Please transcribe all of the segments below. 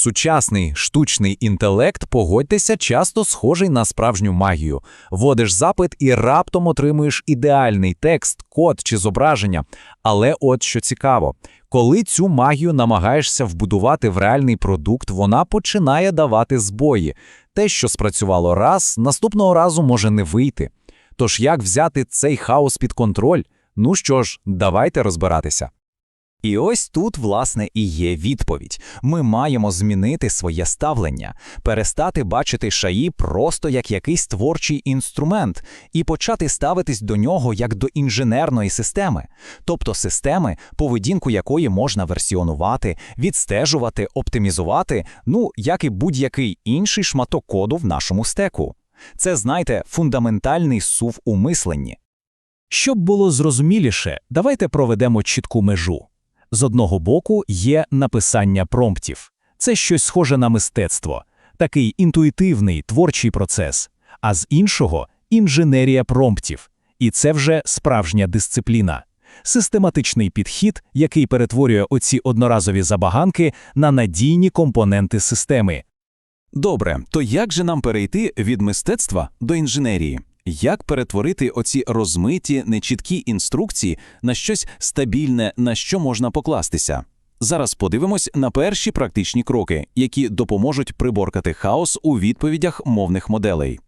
Сучасний штучний інтелект, погодьтеся, часто схожий на справжню магію. Вводиш запит і раптом отримуєш ідеальний текст, код чи зображення. Але от що цікаво, коли цю магію намагаєшся вбудувати в реальний продукт, вона починає давати збої. Те, що спрацювало раз, наступного разу може не вийти. Тож як взяти цей хаос під контроль? Ну що ж, давайте розбиратися. І ось тут, власне, і є відповідь. Ми маємо змінити своє ставлення, перестати бачити шаї просто як якийсь творчий інструмент і почати ставитись до нього як до інженерної системи, тобто системи, поведінку якої можна версіонувати, відстежувати, оптимізувати, ну як і будь-який інший шматок коду в нашому стеку. Це, знаєте, фундаментальний сув у мисленні. Щоб було зрозуміліше, давайте проведемо чітку межу. З одного боку є написання промптів. Це щось схоже на мистецтво, такий інтуїтивний творчий процес, а з іншого інженерія промптів. І це вже справжня дисципліна. Систематичний підхід, який перетворює оці одноразові забаганки на надійні компоненти системи. Добре, то як же нам перейти від мистецтва до інженерії? Як перетворити оці розмиті, нечіткі інструкції на щось стабільне, на що можна покластися? Зараз подивимось на перші практичні кроки, які допоможуть приборкати хаос у відповідях мовних моделей.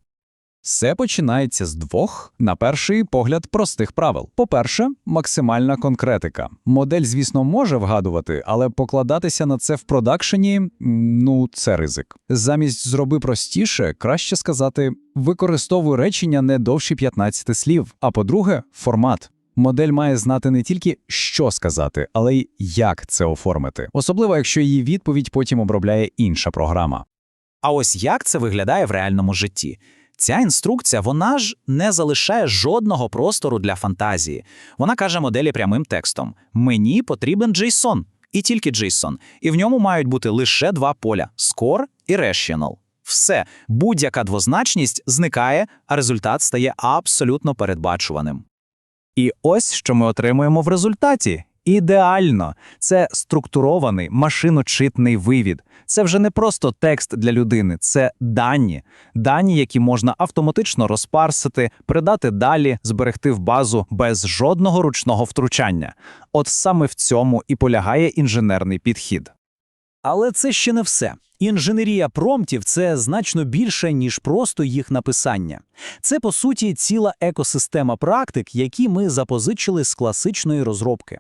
Все починається з двох, на перший погляд, простих правил. По-перше, максимальна конкретика. Модель, звісно, може вгадувати, але покладатися на це в продакшені ну, це ризик. Замість зроби простіше, краще сказати використовуй речення не довші 15 слів. А по-друге, формат. Модель має знати не тільки що сказати, але й як це оформити, особливо якщо її відповідь потім обробляє інша програма. А ось як це виглядає в реальному житті? Ця інструкція, вона ж не залишає жодного простору для фантазії. Вона каже моделі прямим текстом: мені потрібен JSON, і тільки JSON. І в ньому мають бути лише два поля: score і rational. Все, будь-яка двозначність зникає, а результат стає абсолютно передбачуваним. І ось що ми отримуємо в результаті. Ідеально, це структурований машиночитний вивід. Це вже не просто текст для людини, це дані, дані, які можна автоматично розпарсити, передати далі, зберегти в базу без жодного ручного втручання. От саме в цьому і полягає інженерний підхід. Але це ще не все. Інженерія промптів це значно більше, ніж просто їх написання. Це, по суті, ціла екосистема практик, які ми запозичили з класичної розробки.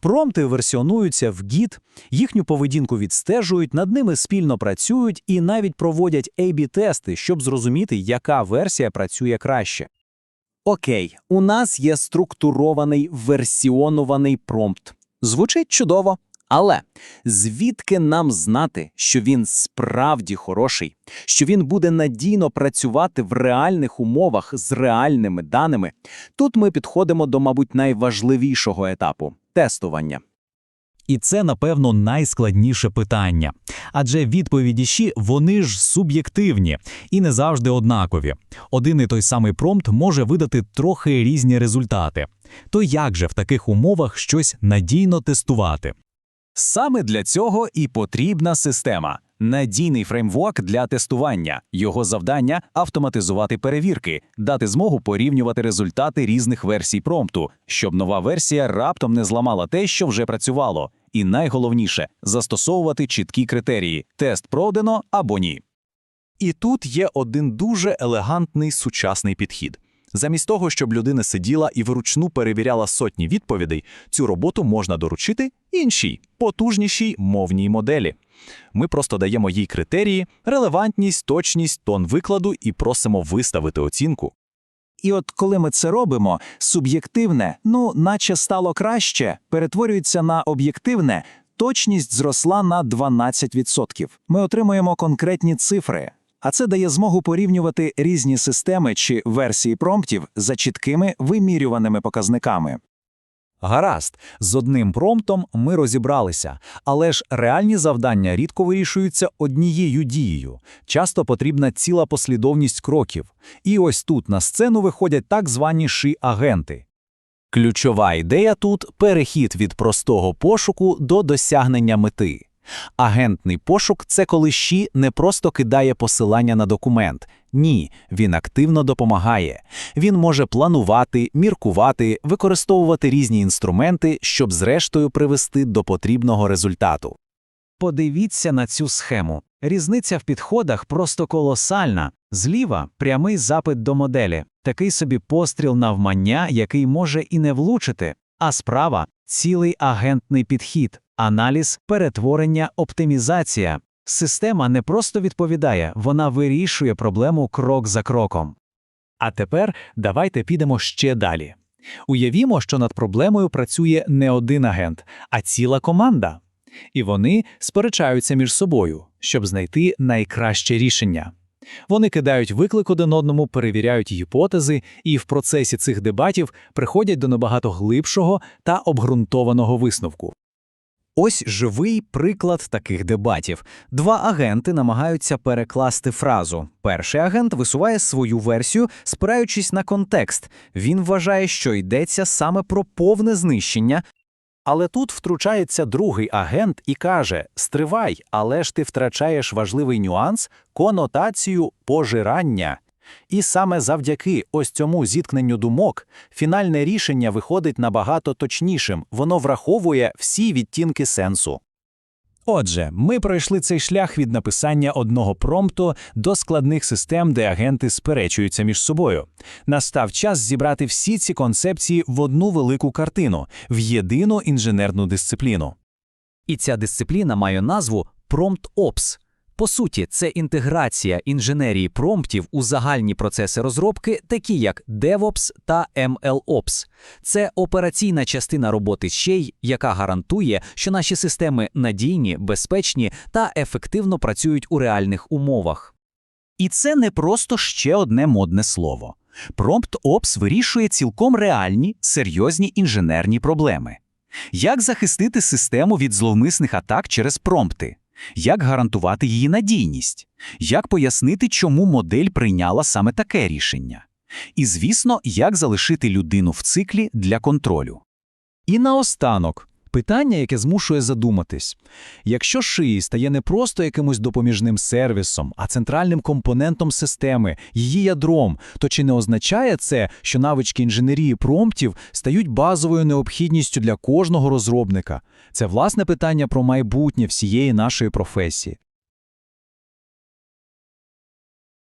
Промпти версіонуються в Git, їхню поведінку відстежують, над ними спільно працюють і навіть проводять A-B-тести, щоб зрозуміти, яка версія працює краще. Окей, у нас є структурований версіонований промпт. Звучить чудово. Але звідки нам знати, що він справді хороший, що він буде надійно працювати в реальних умовах з реальними даними? Тут ми підходимо до, мабуть, найважливішого етапу тестування. І це, напевно, найскладніше питання. Адже відповіді «щі» вони ж суб'єктивні і не завжди однакові. Один і той самий промпт може видати трохи різні результати. То як же в таких умовах щось надійно тестувати? Саме для цього і потрібна система. Надійний фреймворк для тестування. Його завдання автоматизувати перевірки, дати змогу порівнювати результати різних версій промпту, щоб нова версія раптом не зламала те, що вже працювало. І найголовніше застосовувати чіткі критерії: тест пройдено або ні. І тут є один дуже елегантний сучасний підхід. Замість того, щоб людина сиділа і вручну перевіряла сотні відповідей, цю роботу можна доручити іншій, потужнішій мовній моделі. Ми просто даємо їй критерії, релевантність, точність, тон викладу і просимо виставити оцінку. І от коли ми це робимо, суб'єктивне, ну, наче стало краще, перетворюється на об'єктивне, точність зросла на 12%. Ми отримуємо конкретні цифри. А це дає змогу порівнювати різні системи чи версії промптів за чіткими вимірюваними показниками. Гаразд, з одним промптом ми розібралися, але ж реальні завдання рідко вирішуються однією дією. Часто потрібна ціла послідовність кроків. І ось тут на сцену виходять так звані ши-агенти. Ключова ідея тут перехід від простого пошуку до досягнення мети. Агентний пошук це коли ЩІ не просто кидає посилання на документ. Ні, він активно допомагає. Він може планувати, міркувати, використовувати різні інструменти, щоб зрештою привести до потрібного результату. Подивіться на цю схему. Різниця в підходах просто колосальна. Зліва – прямий запит до моделі, такий собі постріл навмання, який може і не влучити, а справа – цілий агентний підхід, аналіз, перетворення, оптимізація. Система не просто відповідає, вона вирішує проблему крок за кроком. А тепер давайте підемо ще далі. Уявімо, що над проблемою працює не один агент, а ціла команда. І вони сперечаються між собою, щоб знайти найкраще рішення. Вони кидають виклик один одному, перевіряють гіпотези і в процесі цих дебатів приходять до набагато глибшого та обґрунтованого висновку. Ось живий приклад таких дебатів. Два агенти намагаються перекласти фразу. Перший агент висуває свою версію, спираючись на контекст. Він вважає, що йдеться саме про повне знищення. Але тут втручається другий агент і каже: Стривай, але ж ти втрачаєш важливий нюанс, конотацію пожирання. І саме завдяки ось цьому зіткненню думок фінальне рішення виходить набагато точнішим, воно враховує всі відтінки сенсу. Отже, ми пройшли цей шлях від написання одного промпту до складних систем, де агенти сперечуються між собою. Настав час зібрати всі ці концепції в одну велику картину, в єдину інженерну дисципліну. І ця дисципліна має назву Prompt Ops. По суті, це інтеграція інженерії промптів у загальні процеси розробки, такі як DevOps та MLOps. Це операційна частина роботи щей, яка гарантує, що наші системи надійні, безпечні та ефективно працюють у реальних умовах. І це не просто ще одне модне слово. Prompt Ops вирішує цілком реальні, серйозні інженерні проблеми. Як захистити систему від зловмисних атак через промпти? Як гарантувати її надійність? Як пояснити, чому модель прийняла саме таке рішення? І, звісно, як залишити людину в циклі для контролю. І наостанок питання, яке змушує задуматись: якщо шиї стає не просто якимось допоміжним сервісом, а центральним компонентом системи, її ядром, то чи не означає це, що навички інженерії промптів стають базовою необхідністю для кожного розробника? Це власне питання про майбутнє всієї нашої професії.